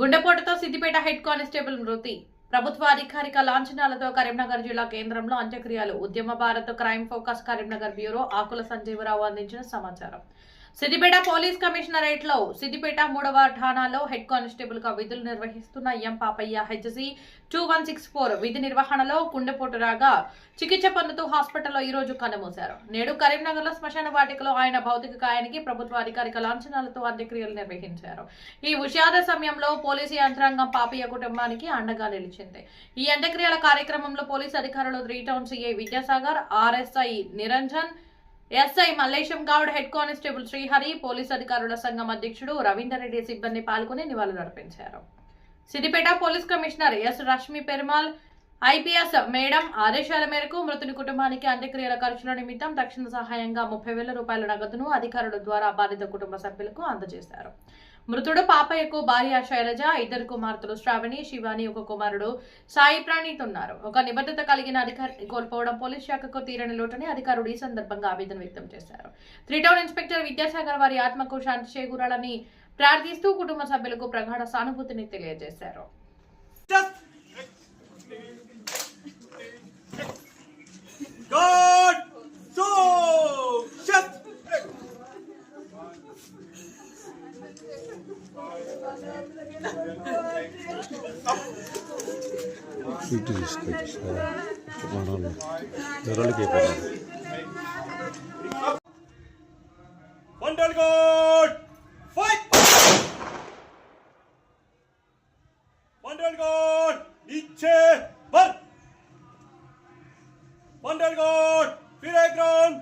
గుండెపోటుతో Siddipet head constable మృతి. ప్రభుత్వ అధికారిక లాంఛనాలతో కరీంనగర్ జిల్లా కేంద్రంలో అంత్యక్రియలు. ఉద్యమ Bharat crime focus Karimnagar bureau Akula Sanjeevarao అందించిన సమాచారం. సిద్దిపేట పోలీస్ కమిషనరేట్లో సిద్దిపేట మూడవ ఠాణాలో హెడ్ కానిస్టేబుల్గా విధులు నిర్వహిస్తున్న M Papaiah HC two one six four విధి నిర్వహణలో గుండెపోటు రాగా చికిత్స పొందుతూ హాస్పిటల్లో ఈ రోజు కన్నుమూశారు నేడు కరీంనగర్లో శ్మశాన వాటికలో ఆయన భౌతిక కాయానికి ప్రభుత్వ అధికారిక లాంఛనాలతో అంత్యక్రియలు నిర్వహించారు. ఈ విషాద సమయంలో పోలీసు యంత్రాంగం పాపయ్య కుటుంబానికి అండగా నిలిచింది. ఈ అంత్యక్రియల కార్యక్రమంలో పోలీసు అధికారులు three town CI Vidyasagar RSI Niranjan SI Mallesham Goud head constable Srihari police అధికారుల సంఘం అధ్యక్షుడు రవీందర్ రెడ్డి సిబ్బంది పాల్గొని నివాళులర్పించారు. Siddipet police commissioner S Rashmi Perumal IPS madam ఆదేశాల మేరకు మృతుని కుటుంబానికి అంత్యక్రియల ఖర్చుల నిమిత్తం తక్షణ సహాయంగా ముప్పై వేల రూపాయల నగదును అధికారుల ద్వారా బాధిత కుటుంబ సభ్యులకు అందజేశారు. మృతుడు పాపయ్యకు భార్య శైలజ ఇద్దరు కుమార్తెలు శ్రావణి శివాని ఒక కుమారుడు సాయి ప్రణీత్ ఉన్నారు. ఒక నిబద్ధత కలిగిన అధికారిని కోల్పోవడం పోలీస్ శాఖకు తీరని లోటని అధికారులు ఈ సందర్భంగా ఆవేదన వ్యక్తం చేశారు. త్రీ టౌన్ ఇన్స్పెక్టర్ విద్యాసాగర్ వారి ఆత్మకు శాంతి చేకూరాలని ప్రార్థిస్తూ కుటుంబ సభ్యులకు ప్రగాఢ సానుభూతిని తెలియజేశారు. ஸ்வீட்டு பிஸ்கட் பண்ணணும் விரல் கேட்கணும் வண்டல் கோட் ஃபைட் வண்டல் கோட் नीचे पर वंडर गॉड फिर एक राउंड